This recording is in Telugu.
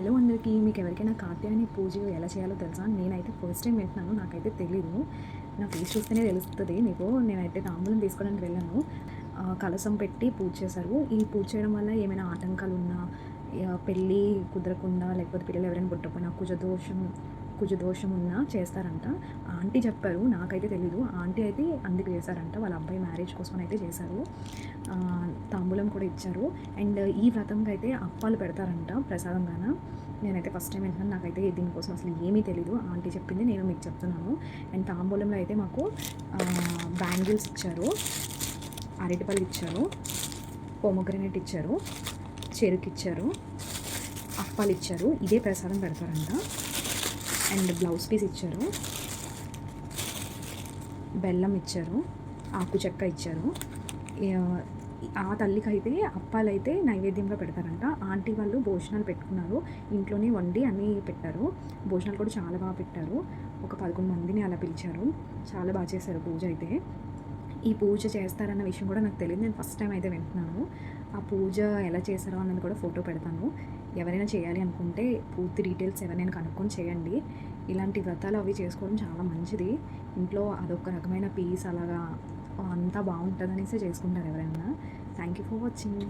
హలో అందరికీ మీకు ఎవరికైనా కాత్యాయని పూజ ఎలా చేయాలో తెలుసా? నేనైతే ఫస్ట్ టైం వింటున్నాను నాకైతే తెలీదు. నా ఫేస్ చూస్తేనే తెలుస్తుంది. మీకు నేనైతే తాంబూలం తీసుకోవడానికి వెళ్ళాను. కలసం పెట్టి పూజ చేశారు. ఈ పూజ చేయడం వల్ల ఏమైనా ఆటంకాలు ఉన్నా పెళ్ళి కుదరకుండా లేకపోతే పిల్లలు ఎవరైనా పుట్టకపోయినా కుజదోషం కుజదోషం ఉన్నా చేస్తారంట. ఆంటీ చెప్పారు నాకైతే తెలీదు. ఆంటీ అయితే అందుకు చేశారంట. వాళ్ళ అబ్బాయి మ్యారేజ్ కోసం అయితే చేశారు. తాంబూలం కూడా ఇచ్చారు. అండ్ ఈ వ్రతంకి అయితే అప్పాలు పెడతారంట ప్రసాదంగాన. నేనైతే ఫస్ట్ టైం వింటున్నాను. నాకైతే దీనికోసం అసలు ఏమీ తెలీదు. ఆంటీ చెప్పింది నేను మీకు చెప్తున్నాను. అండ్ తాంబూలంలో అయితే మాకు బ్యాంగిల్స్ ఇచ్చారు. అరటిపళ్ళు ఇచ్చారు. పోమగ్రనేట్ ఇచ్చారు. చెరుకు ఇచ్చారు అప్పాలు ఇచ్చారు ఇదే ప్రసాదం పెడతారంట. అండ్ బ్లౌజ్ పీస్ ఇచ్చారు. బెల్లం ఇచ్చారు. ఆకు చెక్క ఇచ్చారు. ఆ- తల్లికి అయితే అప్పాలు అయితే నైవేద్యంగా పెడతారంట. ఆంటీ వాళ్ళు భోజనాలు పెట్టుకున్నారు. ఇంట్లోనే వండి అన్నీ పెట్టారు. భోజనాలు కూడా చాలా బాగా పెట్టారు. ఒక పదకొండు మందిని అలా పిలిచారు. చాలా బాగా చేశారు పూజ అయితే. ఈ పూజ చేస్తారన్న విషయం కూడా నాకు తెలియదు. నేను ఫస్ట్ టైం అయితే వింటున్నాను. ఆ పూజ ఎలా చేశారో అన్నది కూడా ఫోటో పెడతాను. ఎవరైనా చేయాలి అనుకుంటే పూర్తి డీటెయిల్స్ ఎవరైనా కనుక్కొని చేయండి. ఇలాంటి వ్రతాలు అవి చేసుకోవడం చాలా మంచిది. ఇంట్లో అదొక రకమైన పీస్ అలాగా అంతా బాగుంటుంది అనేసి చేసుకుంటారు ఎవరైనా. Thank you for watching